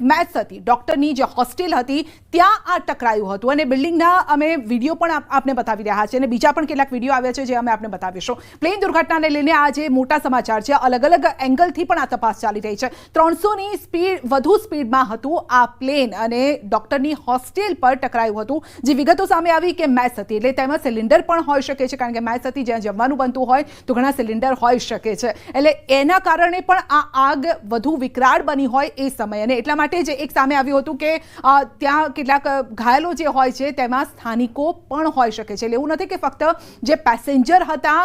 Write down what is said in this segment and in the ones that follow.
એક મેચ હતી, ડોક્ટરની જે હોસ્ટેલ હતી, ત્યાં આ ટકરાયું હતું. અને બિલ્ડિંગના અમે વીડિયો પણ આપ- આપને બતાવી રહ્યા છે અને બીજા પણ કેટલાક વીડિયો આવ્યા છે જે અમે આપને બતાવીશું. પ્લેન દુર્ઘટનાને લઈને આ જે મોટા સમાચાર છે અલગ અલગ એંગલથી પણ આ તપાસ ચાલી રહી છે. ત્રણસોની સ્પીડ, વધુ સ્પીડમાં હતું આ પ્લેન અને ડોક્ટરની હોસ્ટેલ પર ટકરાયું હતું. જે વિગતો સામે આવી કે મેચ હતી, એટલે તેમાં સિલિન્ડર પણ હોઈ શકે છે, કારણ કે મેચ હતી, જ્યાં જમવાનું બનતું હોય, તો ઘણા સિલિન્ડર હોઈ શકે છે. એટલે એના કારણે પણ આ આગ વધુ વિકરાળ બની હોય એ સમયે. અને એટલા માટે જ એક સામે આવ્યું હતું કે ત્યાં કેટલાક ઘાયલો જે હોય છે, તેમાં સ્થાનિકો પણ હોઈ શકે છે. એટલે એવું નથી કે ફક્ત જે પેસેન્જર હતા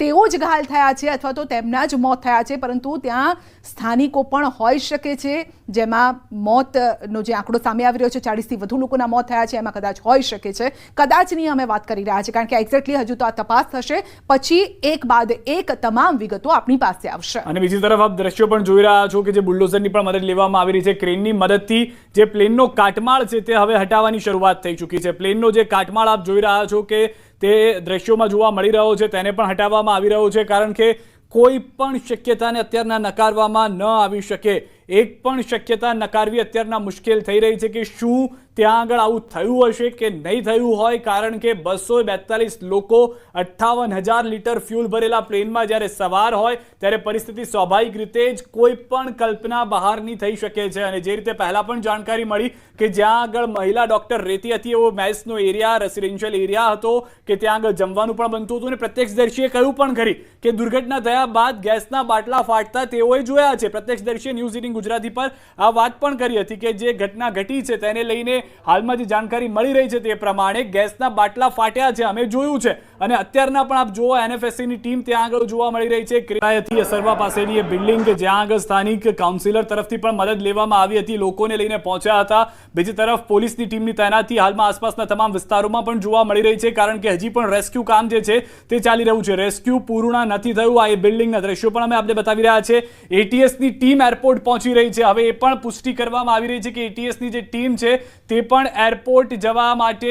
તેઓ જ ઘાયલ થયા છે અથવા તો તેમના જ મોત થયા છે, પરંતુ ત્યાં સ્થાનિકો પણ હોઈ શકે છે, જેમાં મોતનો જે આંકડો સામે આવી રહ્યો છે, ચાળીસથી વધુ લોકોના મોત થયા છે, એમાં કદાચ હોઈ શકે છે. કદાચની અમે વાત કરી રહ્યા છીએ, કારણ કે એક્ઝેક્ટલી હજુ તો આ તપાસ થશે, પછી એક બાદ એક તમામ વિગતો આપણી પાસે આવશે. અને બીજી તરફ આપ દ્રશ્યો પણ જોઈ રહ્યા છો કે જે બુલડોઝરની પણ મદદ લેવામાં આવી રહી છે, ક્રેનની મદદથી જે પ્લેનનો કાટમાળ છે તે હવે હટાવવાની શરૂઆત થઈ ચૂકી છે. પ્લેનનો જે કાટમાળ આપ જોઈ રહ્યા છો કે તે દ્રશ્યોમાં જોવા મળી રહ્યો છે, તેને પણ હટાવવામાં આવી રહ્યો છે, કારણ કે કોઈ પણ શક્યતાને અત્યારના નકારવામાં ન આવી શકે. એક પણ શક્યતા નકારવી અત્યારના મુશ્કેલ થઈ રહી છે કે શું ત્યાં આગળ આવું થયું હશે કે નહીં થયું હોય? કારણ કે બસો બેતાલીસ લોકો અઠ્ઠાવન હજાર લીટર ફ્યુલ ભરેલા પ્લેનમાં જ્યારે સવાર હોય, ત્યારે પરિસ્થિતિ સ્વાભાવિક રીતે જ કોઈ પણ કલ્પના બહારની થઈ શકે છે. અને જે રીતે પહેલાં પણ જાણકારી મળી કે જ્યાં આગળ મહિલા ડૉક્ટર રહેતી હતી, એવો મેસનો એરિયા, રેસિડેન્શિયલ એરિયા હતો કે ત્યાં આગળ જમવાનું પણ બનતું હતું. અને પ્રત્યક્ષદર્શીએ કહ્યું પણ ખરી કે દુર્ઘટના થયા બાદ ગેસના બાટલા ફાટતા તેઓએ જોયા છે. પ્રત્યક્ષદર્શીએ ન્યૂઝ ગુજરાતી પર આ વાત પણ કરી હતી કે જે ઘટના ઘટી છે તેને લઈને હાલમાં જે જાણકારી મળી રહી છે તે પ્રમાણે ગેસના બાટલા ફાટ્યા છે, અમે જોયું છે. અને અત્યારના પણ આપ જુઓ, એનએફએસસીની ટીમ ત્યાં આગળ જોવા મળી રહી છે. કિરાયથી અસરવા પાસેની એ બિલ્ડિંગ જ્યાં આગળ સ્થાનિક કાઉન્સિલર તરફથી પણ મદદ લેવામાં આવી હતી. લોકોને લઈને પહોંચ્યા હતા. બીજી તરફ પોલીસની ટીમની તૈનાતી હાલમાં આસપાસના તમામ વિસ્તારોમાં પણ જોવા મળી રહી છે, કારણ કે હજી પણ રેસ્ક્યુ કામ જે છે તે ચાલી રહ્યું છે. રેસ્ક્યુ પૂર્ણ નથી થયું. આ એ બિલ્ડિંગના દ્રશ્યો પણ અમે આપને બતાવી રહ્યા છે. એટીએસની ટીમ એરપોર્ટ પહોંચી રહી છે. હવે એ પણ પુષ્ટિ કરવામાં આવી રહી છે કે એટીએસની જે ટીમ છે, તે પણ એરપોર્ટ જવા માટે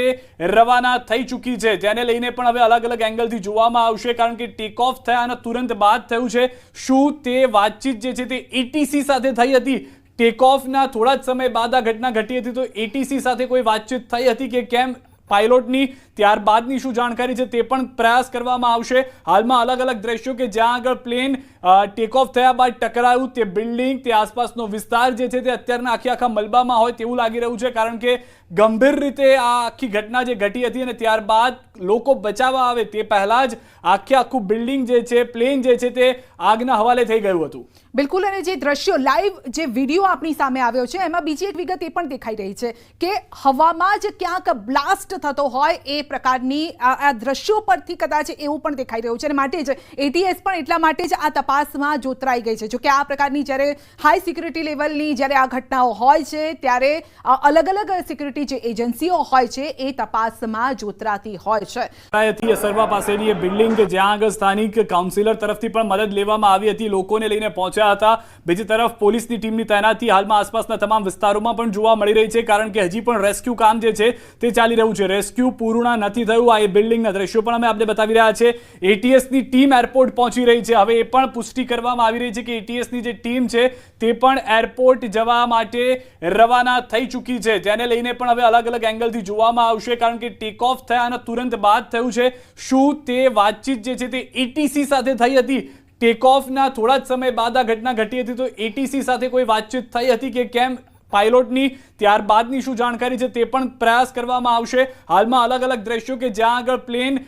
રવાના થઈ ચૂકી છે. તેને લઈને પણ હવે અલગ અલગ એંગલથી જોવામાં આવશે, કારણ કે ટેક ઓફ થયા અને તુરંત બાદ થયું છે. શું તે વાતચીત જે છે તે એટીસી સાથે થઈ હતી? ટેક ઓફના થોડા જ સમય બાદ આ ઘટના ઘટી હતી, તો એટીસી સાથે કોઈ વાતચીત થઈ હતી કે કેમ પાયલોટની ત્યારબાદની શું જાણકારી છે તે પણ પ્રયાસ કરવામાં આવશે. હાલમાં અલગ અલગ દ્રશ્યો કે જ્યાં આગળ પ્લેન ટેક ઓફ થયા બાદ ટકરાયું, તે બિલ્ડિંગ, તે આસપાસનો વિસ્તાર જે છે તે અત્યારના આખી આખા મલબામાં હોય તેવું લાગી રહ્યું છે, કારણ કે ગંભીર રીતે આ આખી ઘટના જે ઘટી હતી અને ત્યારબાદ લોકો બચાવવા આવે તે પહેલાં જ આખે આખું બિલ્ડિંગ જે છે, પ્લેન જે છે તે આગના હવાલે થઈ ગયું હતું. બિલકુલ, અને જે દ્રશ્યો લાઈવ જે વીડિયો આપણી સામે આવ્યો છે, એમાં બીજી એક વિગત એ પણ દેખાઈ રહી છે કે હવામાં જ ક્યાંક બ્લાસ્ટ થતો હોય એ પ્રકારની આ દ્રશ્યો પરથી કદાચ એવું પણ દેખાઈ રહ્યું છે. અને માટે જ એટીએસ પણ એટલા માટે જ આ તપાસમાં જોતરાઈ ગઈ છે. જોકે આ પ્રકારની જ્યારે હાઈ સિક્યુરિટી લેવલની જ્યારે આ ઘટનાઓ હોય છે, ત્યારે અલગ અલગ સિક્યુરિટી જે એજન્સીઓ હોય છે, એ તપાસમાં જોતરાતી હોય છે. અસરવા પાસેની બિલ્ડિંગ જ્યાં આગળ સ્થાનિક કાઉન્સિલર તરફથી પણ મદદ લેવામાં આવી હતી, લોકોને લઈને પહોંચ્યા હતા. બીજી તરફ પોલીસની ટીમની તૈનાતી હાલમાં આસપાસના તમામ વિસ્તારોમાં પણ જોવા મળી રહી છે, કારણ કે હજી પણ રેસ્ક્યુ કામ જે છે તે ચાલી રહ્યું છે. રેસ્ક્યુ પૂર્ણ નથી થયું. આ એ બિલ્ડિંગના દ્રશ્યો પણ અમે આપને બતાવી રહ્યા છે એટીએસની ટીમ એરપોર્ટ પહોંચી રહી છે. હવે એ પણ પુષ્ટિ કરવામાં આવી રહી છે કે એટીએસની જે ટીમ છે તે પણ એરપોર્ટ જવા માટે રવાના થઈ ચૂકી છે. જેને લઈને પણ હવે અલગ અલગ એંગલથી જોવામાં આવશે, કારણ કે ટેક ઓફ થયા અને તુરંત બાદ થયું છે. શું તે વાતચીત જે છે તે એટીસી સાથે થઈ હતી? ટેક ઓફના થોડા જ સમય બાદ આ ઘટના ઘટી હતી તો એટીસી સાથે કોઈ વાતચીત થઈ હતી કે કેમ પાયલોટની ત્યારબાદની શું જાણકારી છે તે પણ પ્રયાસ કરવામાં આવશે. હાલમાં અલગ અલગ દ્રશ્યો કે જ્યાં આગળ પ્લેન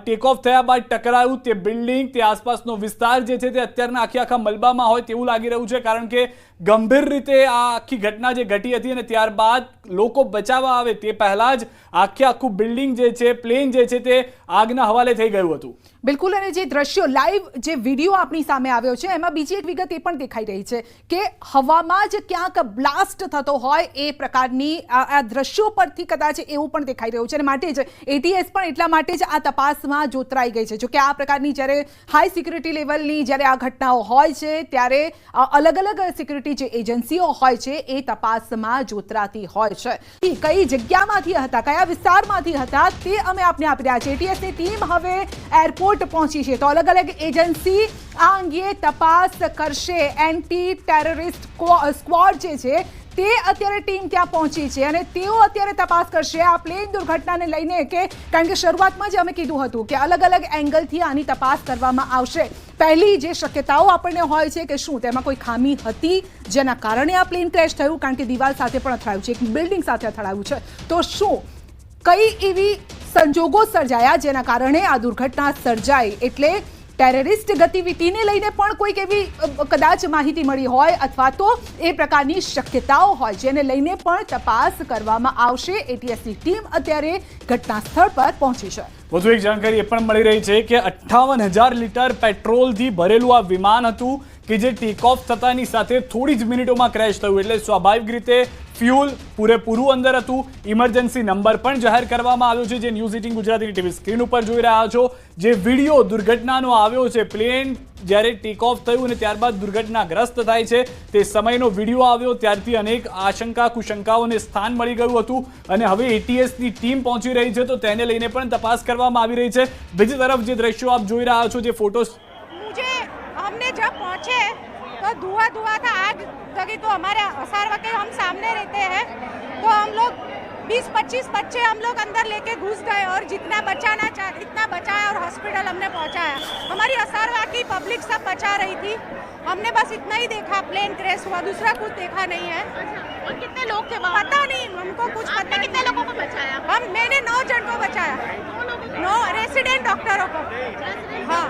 ટેક ઓફ થયા બાદ ટકરાયું તે બિલ્ડિંગ, તે આસપાસનો વિસ્તાર જે છે તે અત્યારના આખી આખા મલબામાં હોય તેવું લાગી રહ્યું છે કારણ કે ગંભીર રીતે આ આખી ઘટના જે ઘટી હતી અને ત્યારબાદ લોકો બચાવવા આવે તે પહેલાં જ આખે આખું બિલ્ડિંગ જે છે, પ્લેન જે છે તે આગના હવાલે થઈ ગયું હતું. બિલકુલ, અને જે દ્રશ્યો લાઈવ જે વીડિયો આપણી સામે આવ્યો છે, એમાં બીજી એક વિગત એ પણ દેખાઈ રહી છે કે હવામાં જ ક્યાંક બ્લાસ્ટ થતો હોય એ પ્રકારની આ દ્રશ્યો પરથી કદાચ એવું પણ દેખાઈ રહ્યું છે. અને માટે જ એટીએસ પણ એટલા માટે જ આ તપાસમાં જોતરાઈ ગઈ છે. જોકે આ પ્રકારની જ્યારે હાઈ સિક્યુરિટી લેવલની જ્યારે આ ઘટનાઓ હોય છે, ત્યારે અલગ અલગ સિક્યુરિટી જે એજન્સીઓ હોય છે, એ તપાસમાં જોતરાતી હોય છે. કઈ જગ્યામાંથી હતા, કયા વિસ્તારમાંથી હતા, તે અમે આપને આપી રહ્યા છીએ. એટીએસની ટીમ હવે એરપોર્ટ પહોંચી છે તો અલગ અલગ એજન્સી આ અંગે તપાસ કરશે એન્ટી ટેરરિસ્ટ સ્ક્વોડ જે છે તે અત્યારે ટીમ ત્યાં પહોંચી છે અને તેઓ અત્યારે તપાસ કરશે આ પ્લેન દુર્ઘટનાને લઈને કે કારણ કે શરૂઆતમાં જ અમે કીધું હતું કે અલગ અલગ એંગલથી આની તપાસ કરવામાં આવશે પહેલી જે શક્યતાઓ આપણને હોય છે કે શું તેમાં કોઈ ખામી હતી જેના કારણે આ પ્લેન ક્રેશ થયું કારણ કે દિવાલ સાથે પણ અથડાયું છે એક બિલ્ડિંગ સાથે અથડાયું છે તો શું કઈ એવી સંજોગો સર્જાયા જેના કારણે આ દુર્ઘટના સર્જાઈ. એટલે ટેરરિસ્ટ ગતિવિધિને લઈને પણ કોઈક એવી કદાચ માહિતી મળી હોય અથવા તો એ પ્રકારની શક્યતાઓ હોય જેને લઈને પણ તપાસ કરવામાં આવશે. એટીએસની ટીમ અત્યારે ઘટના સ્થળ પર પહોંચી છે. વધુ એક જાણકારી એ પણ મળી રહી છે કે અઠ્ઠાવન હજાર લીટર પેટ્રોલથી ભરેલું આ વિમાન હતું કે જે ટેક ઓફ થતાની સાથે થોડી જ મિનિટોમાં ક્રેશ થયું. એટલે સ્વાભાવિક રીતે ફ્યુલ પૂરેપૂરું અંદર હતું. ઇમરજન્સી નંબર પણ જાહેર કરવામાં આવ્યો છે, જે ન્યૂઝ એટીન ગુજરાતીની ટીવી સ્ક્રીન ઉપર જોઈ રહ્યા છો. જે વીડિયો દુર્ઘટનાનો આવ્યો છે પ્લેન જ્યારે ટેકઓફ થયું અને ત્યારબાદ દુર્ઘટનાગ્રસ્ત થાય છે, તે સમયનો વીડિયો આવ્યો, ત્યારથી અનેક આશંકા કુશંકાઓને સ્થાન મળી ગયું હતું અને હવે એટીએસની ટીમ પહોંચી રહી છે, તો તેને લઈને પણ તપાસ કરવામાં આવી રહી છે. બીજી તરફ જે દ્રશ્યો આપ જોઈ રહ્યા છો, જે ફોટોસ ધુઆ ધુઆ આગ लगी तो हमारे असारवा के हम सामने रहते हैं। तो हम लोग 20-25 बच्चे हम लोग अंदर लेके घुस गए और जितना बचाना चाह इतना बचाया और हॉस्पिटल हमने पहुँचाया। हमारी असारवा की पब्लिक सब बचा रही थी। हमने बस इतना ही देखा प्लेन क्रैश हुआ दूसरा कुछ देखा नहीं है। और कितने लोग थे वहाँ? पता नहीं हमको कुछ पता आपने कितने लोगों को बचाया? हम मैंने नौ जन को बचाया। नौ रेसिडेंट डॉक्टरों को। हाँ।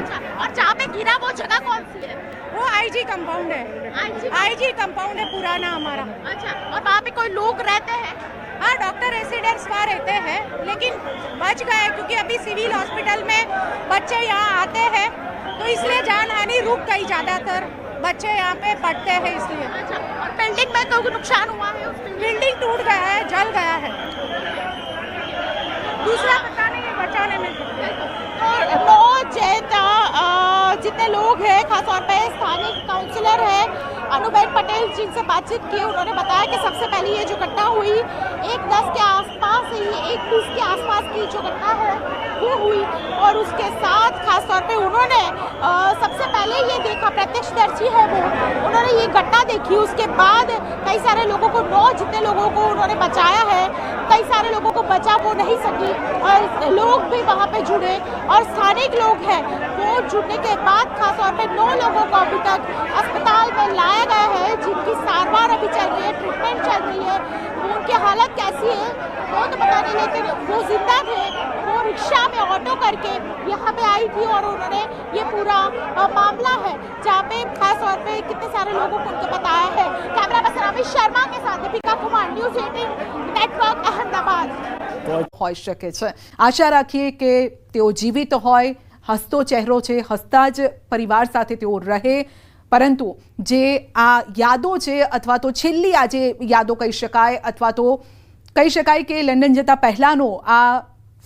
अच्छा और जहाँ पे गिरा वो जगह कौन सी है? वो आईजी कंपाउंड है। आईजी कंपाउंड है पुराना हमारा। अच्छा और वहाँ पे कोई लोग रहते हैं? हाँ डॉक्टर रेसिडेंट्स वहाँ रहते हैं लेकिन बच गए क्योंकि अभी सिविल हॉस्पिटल में बच्चे यहाँ आते हैं तो इसलिए जान हानि रुक गई ज़्यादातर। बच्चे यहाँ पे पढ़ते हैं इसलिए। अच्छा और बिल्डिंग में कोई नुकसान हुआ है बिल्डिंग टूट गया है जल गया है। दूसरा पता नहीं है बचाने में। तो जैता जितने लोग हैं खासतौर पर स्थानीय काउंसिलर है अनुबेन पटेल जिनसे बातचीत की उन्होंने बताया कि सबसे पहले ये जो घटना हुई एक दस के आसपास ही एक बीस के आसपास की जो घटना है वो हुई। और उसके साथ खासतौर पे उन्होंने अ, सबसे पहले ये देखा प्रत्यक्षदर्शी है वो उन्होंने ये घटना देखी। उसके बाद कई सारे लोगों को नौ जितने लोगों को उन्होंने बचाया है। कई सारे लोगों को बचा, वो नहीं सकी। और लोग भी वहाँ पे जुड़े, और स्थानिक लोग हैं, वो जुड़ने के बाद खासतौर पर नौ लोगों को अभी तक अस्पताल में लाया गया है, जिनकी सारवार अभी चल रही है ट्रीटमेंट चल रही है। उनकी हालत कैसी है, वो तो पता नहीं, लेकिन वो ज़िंदा थे। रिक्शा में ऑटो करके यहाँ पे आई थी और उन्होंने ये पूरा अ, मामला है जहाँ पे खास तौर पे कितने सारे लोगों को उनको बताया है कैमरा पर्सन अमित शर्मा के साथ Deepika Kumar news eighteen network Ahmedabad હોઈ શકે છે આશા રાખીએ કે તેઓ જીવિત હોય હસતો ચહેરો છે હસતા જ પરિવાર સાથે તેઓ રહે પરંતુ જે આ યાદો છે અથવા તો છેલ્લી આ જે યાદો કહી શકાય અથવા તો કહી શકાય કે લંડન જતા પહેલાંનો આ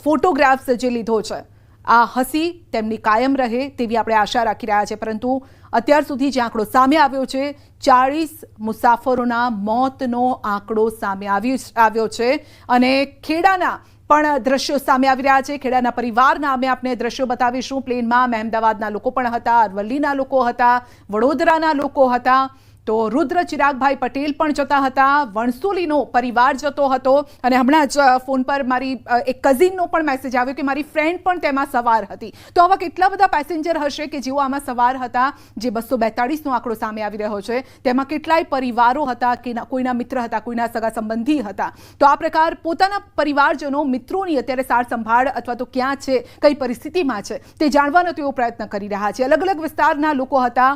ફોટોગ્રાફ્સ જે લીધો છે. આ હસી તેમની કાયમ રહે તેવી આપણે આશા રાખી રહ્યા છે. પરંતુ અત્યાર સુધી જે આંકડો સામે આવ્યો છે, ચાળીસ મુસાફરોના મોતનો આંકડો સામે આવ્યો આવ્યો છે. અને ખેડાના પણ દ્રશ્યો સામે આવી રહ્યા છે. ખેડાના પરિવારના અમે આપને દ્રશ્યો બતાવીશું. પ્લેનમાં અમદાવાદના લોકો પણ હતા, અરવલ્લીના લોકો હતા, વડોદરાના લોકો હતા. તો રુદ્ર ચિરાગભાઈ પટેલ પણ જતા હતા. વણસુલીનો પરિવાર જતો હતો અને હમણાં જ ફોન પર મારી એક કઝિનનો પણ મેસેજ આવ્યો કે મારી ફ્રેન્ડ પણ તેમાં સવાર હતી. તો આવા કેટલા બધા પેસેન્જર હશે કે જેઓ આમાં સવાર હતા, જે બસો બેતાળીસનો આંકડો સામે આવી રહ્યો છે, તેમાં કેટલાય પરિવારો હતા કે કોઈના મિત્ર હતા, કોઈના સગા સંબંધી હતા. તો આ પ્રકાર પોતાના પરિવારજનો, મિત્રોની અત્યારે સાર સંભાળ અથવા તો ક્યાં છે, કઈ પરિસ્થિતિમાં છે, તે જાણવાનો તેઓ પ્રયત્ન કરી રહ્યા છે. અલગ અલગ વિસ્તારના લોકો હતા.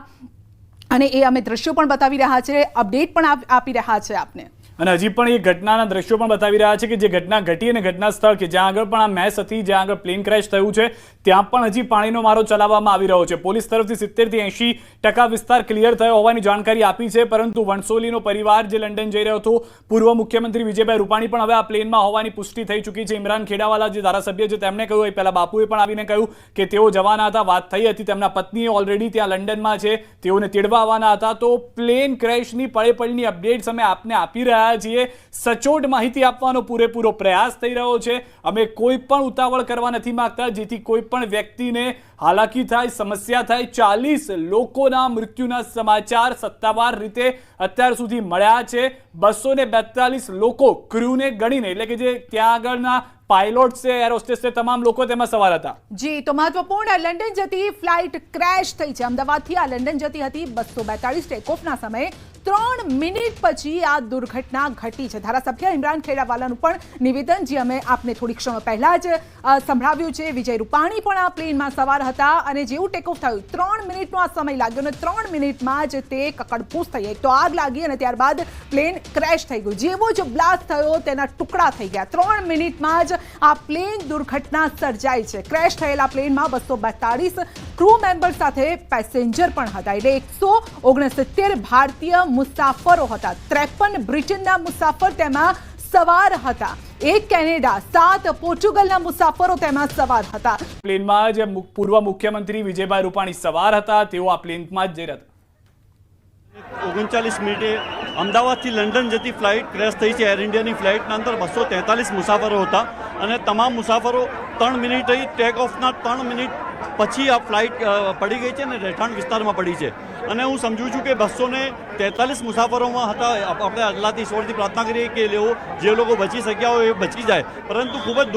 અને એ અમે દ્રશ્યો પણ બતાવી રહ્યા છે અપડેટ પણ આપ- રહ્યા છે આપને. અને હજી પણ એ ઘટનાના દ્રશ્યો પણ બતાવી રહ્યા છે કે જે ઘટના ઘટી અને ઘટના સ્થળ કે જ્યાં આગળ પણ આ મેસ હતી, જ્યાં આગળ પ્લેન ક્રેશ થયું છે, ત્યાં પણ હજી પાણીનો મારો ચલાવવામાં આવી રહ્યો છે. પોલીસ તરફથી સિત્તેરથી એંશી ટકા વિસ્તાર ક્લિયર થયો હોવાની જાણકારી આપી છે, પરંતુ વણસોલીનો પરિવાર જે લંડન જઈ રહ્યો હતો, પૂર્વ મુખ્યમંત્રી વિજયભાઈ રૂપાણી પણ હવે આ પ્લેનમાં હોવાની પુષ્ટિ થઈ ચૂકી છે. ઇમરાન ખેડાવાલા જે ધારાસભ્ય છે, તેમણે કહ્યું, એ પહેલાં બાપુએ પણ આવીને કહ્યું કે તેઓ જવાના હતા, વાત થઈ હતી, તેમના પત્નીએ ઓલરેડી ત્યાં લંડનમાં છે, તેઓને તેડવા આવવાના હતા. તો પ્લેન ક્રેશની પળેપળની અપડેટ્સ અમે આપને આપી રહ્યા રહ્યા સચોટ માહિતી આપવાનો પૂરેપૂરો પ્રયાસ થઈ રહ્યો છે. અમે કોઈ પણ ઉતાવળ કરવા નથી માંગતા, જેથી કોઈ પણ વ્યક્તિને હાલાકી થાય, સમસ્યા થાય, ચાલીસ લોકોના મૃત્યુના સમાચાર સત્તાવાર રીતે અત્યાર સુધી મળ્યા છે. બસો બેતાલીસ લોકો ક્રૂને ગણીને, એટલે કે જે ત્યાં આગળના પાયલોટ છે, એરોસ્ટેસ છે, તમામ લોકો તેમાં સવાર હતા. જી, તો મહત્વપૂર્ણ, લંડન જતી ફ્લાઇટ ક્રેશ થઈ છે. અમદાવાદથી આ લંડન જતી હતી બસો બેતાળીસ ટેકઓફના સમયે. ત્રણ મિનિટ પછી આ દુર્ઘટના ઘટી છે. ધારાસભ્ય ઇમરાન ખેડાવાલાનું પણ નિવેદન, જે અમે આપને થોડી ક્ષણો પહેલા જ સંભળાવ્યું છે. વિજય રૂપાણી પણ આ પ્લેનમાં સવાર હતા અને જેવું ટેકઓફ થયું, ત્રણ મિનિટનો આ સમય લાગ્યો અને ત્રણ મિનિટમાં જ તે કકડફૂસ થઈ એક તો આગ લાગી અને ત્યારબાદ પ્લેન ક્રેશ થઈ ગયું. જેવો જ બ્લાસ્ટ થયો, તેના ટુકડા થઈ ગયા. ત્રણ મિનિટમાં જ આ પ્લેન દુર્ઘટના સર્જાઈ છે. ક્રેશ થયેલા પ્લેનમાં બસો બેતાળીસ ક્રૂ મેમ્બર સાથે પેસેન્જર પણ હતા. એટલે એકસો ઓગણસિત્તેર ભારતીય મુસાફરો હતા. ત્રેપન બ્રિટનના મુસાફર તેમાં સવાર હતા. એક કેનેડા સાત પોર્ટુગલના મુસાફરો તેમાં સવાર હતા. પ્લેનમાં જે પૂર્વ મુખ્યમંત્રી વિજયભાઈ રૂપાણી સવાર હતા. તેઓ આ પ્લેનમાં જ જઈ રહ્યા ઓગણચાલીસ મિનિટે અમદાવાદથી લંડન જતી ફ્લાઇટ ક્રેશ થઈ છે. એર ઇન્ડિયાની ફ્લાઇટના અંદર બસો તેતાલીસ મુસાફરો હતા અને તમામ મુસાફરો ત્રણ મિનિટ ટેક ઓફના ત્રણ મિનિટ પછી આ ફ્લાઇટ પડી ગઈ છે અને રહેઠાણ વિસ્તારમાં પડી છે. અને હું સમજુ છું કે બસો ને તેતાલીસ મુસાફરોમાં હતા. આપણે અલ્લાહથી ઈશ્વરથી પ્રાર્થના કરીએ કે લેવો જે લોકો બચી શક્યા હોય એ બચી જાય. પરંતુ ખૂબ જ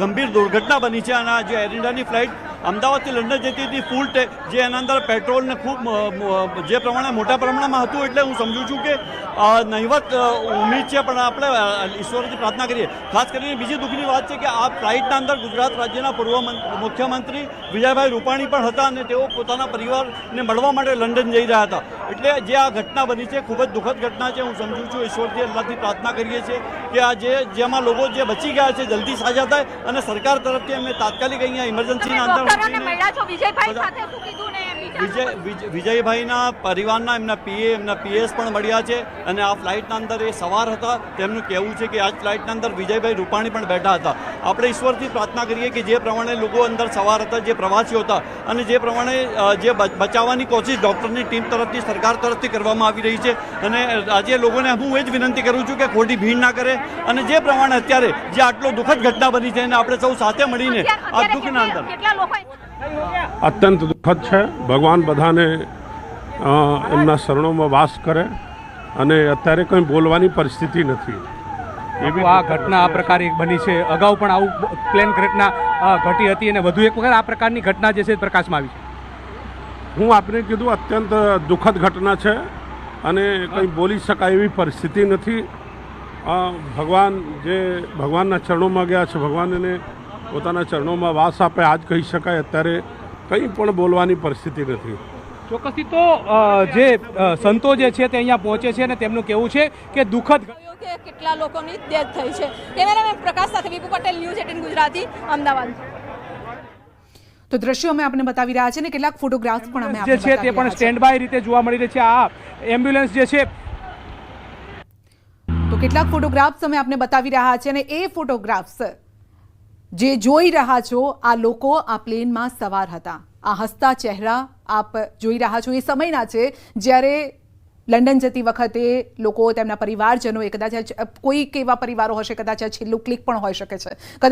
ગંભીર દુર્ઘટના બની છે અને આ જે એર ઇન્ડિયાની ફ્લાઇટ અમદાવાદથી લંડન જતી હતી. ફૂલ જે એના અંદર પેટ્રોલને ખૂબ જે પ્રમાણે, મોટા પ્રમાણમાં હતું એટલે હું સમજુ છું કે નહીવત ઉમ્મીદ છે, પણ આપણે ઈશ્વરથી પ્રાર્થના કરીએ. ખાસ કરીને બીજી દુઃખની વાત છે કે આ ફ્લાઇટના અંદર ગુજરાત રાજ્યના પૂર્વ મુખ્યમંત્રી વિજયભાઈ રૂપાણી પણ હતા અને તેઓ પોતાના પરિવારને મળવા માટે લંડન જઈ રહ્યા હતા. એટલે જે આ ઘટના બની છે, ખૂબ જ દુઃખદ ઘટના છે. હું સમજુ છું ઈશ્વરથી અલ્લાહથી પ્રાર્થના કરીએ છીએ કે આ જે, જેમાં લોકો જે બચી ગયા છે, જલ્દી સાજા થાય અને સરકાર તરફથી અમે તાત્કાલિક અહીંયા ઇમરજન્સીના અંદર ડોક્ટરોને મૂકીને મળ્યા છો વિજયભાઈ સાથે ને વિજય વિજયભાઈના પરિવારના એમના પીએ એમના પીએસ પણ મળ્યા છે અને આ ફ્લાઇટના અંદર એ સવાર હતા. તેમનું કહેવું છે કે આ ફ્લાઇટના અંદર વિજયભાઈ રૂપાણી પણ બેઠા હતા. આપણે ઈશ્વરથી પ્રાર્થના કરીએ કે જે પ્રમાણે લોકો અંદર સવાર હતા જે પ્રવાસીઓ હતા અને જે પ્રમાણે જે બચાવવાની કોશિશ ડૉક્ટરની ટીમ તરફથી સરકાર તરફથી કરવામાં આવી રહી છે અને આજે લોકોને હું એ જ વિનંતી કરું છું કે ખોટી ભીડ ના કરે અને જે પ્રમાણે અત્યારે જે આટલો દુઃખદ ઘટના બની છે અને આપણે સૌ સાથે મળીને આ દુઃખના અંદર અત્યંત દુઃખદ છે. ભગવાન બધાને એમના શરણોમાં વાસ કરે અને અત્યારે કંઈ બોલવાની પરિસ્થિતિ નથી. એવી આ ઘટના આ પ્રકારે બની છે. અગાઉ પણ આવું પ્લેન ઘટના ઘટી હતી અને વધુ એક વખત આ પ્રકારની ઘટના જે છે પ્રકાશમાં આવી છે. હું આપને કીધું અત્યંત દુઃખદ ઘટના છે અને કંઈ બોલી શકાય એવી પરિસ્થિતિ નથી. ભગવાન જે ભગવાનના ચરણોમાં ગયા છે ભગવાન એને પોતાના ચરણોમાં વાસ આપે આજ કહી શકાય અત્યારે કંઈ પણ બોલવાની પરિસ્થિતિ નથી. ચોક્કસથી તો જે સંતો જે છે તે અહીંયા પહોંચે છે અને તેમનું કેવું છે કે દુઃખદ કે કેટલા લોકોની ડેથ થઈ છે. કેમેરામેન પ્રકાશ સાથે વિપુ પટેલ ન્યૂઝ એટીન ગુજરાતી અમદાવાદ. તો દ્રશ્યો અમે આપને બતાવી રહ્યા છે ને કેટલાક ફોટોગ્રાફ્સ પણ અમે જે આપને છે તે પણ સ્ટેન્ડ બાય રીતે જોવા મળી રહી છે. આ એમ્બ્યુલન્સ જે છે તો કેટલાક ફોટોગ્રાફ્સ અમે આપને બતાવી રહ્યા છે અને એ ફોટોગ્રાફ્સ જે જોઈ રહ્યા છો, આ લોકો આ પ્લેનમાં સવાર હતા. આ હસતા ચહેરા આપ જોઈ રહ્યા છો. એ સમયના છે જ્યારે લંડન જતી વખતે લોકો તેમના પરિવારજનોએ કદાચ આ કોઈક એવા પરિવારો હશે, કદાચ છેલ્લું ક્લિક પણ હોઈ શકે છે. કદાચ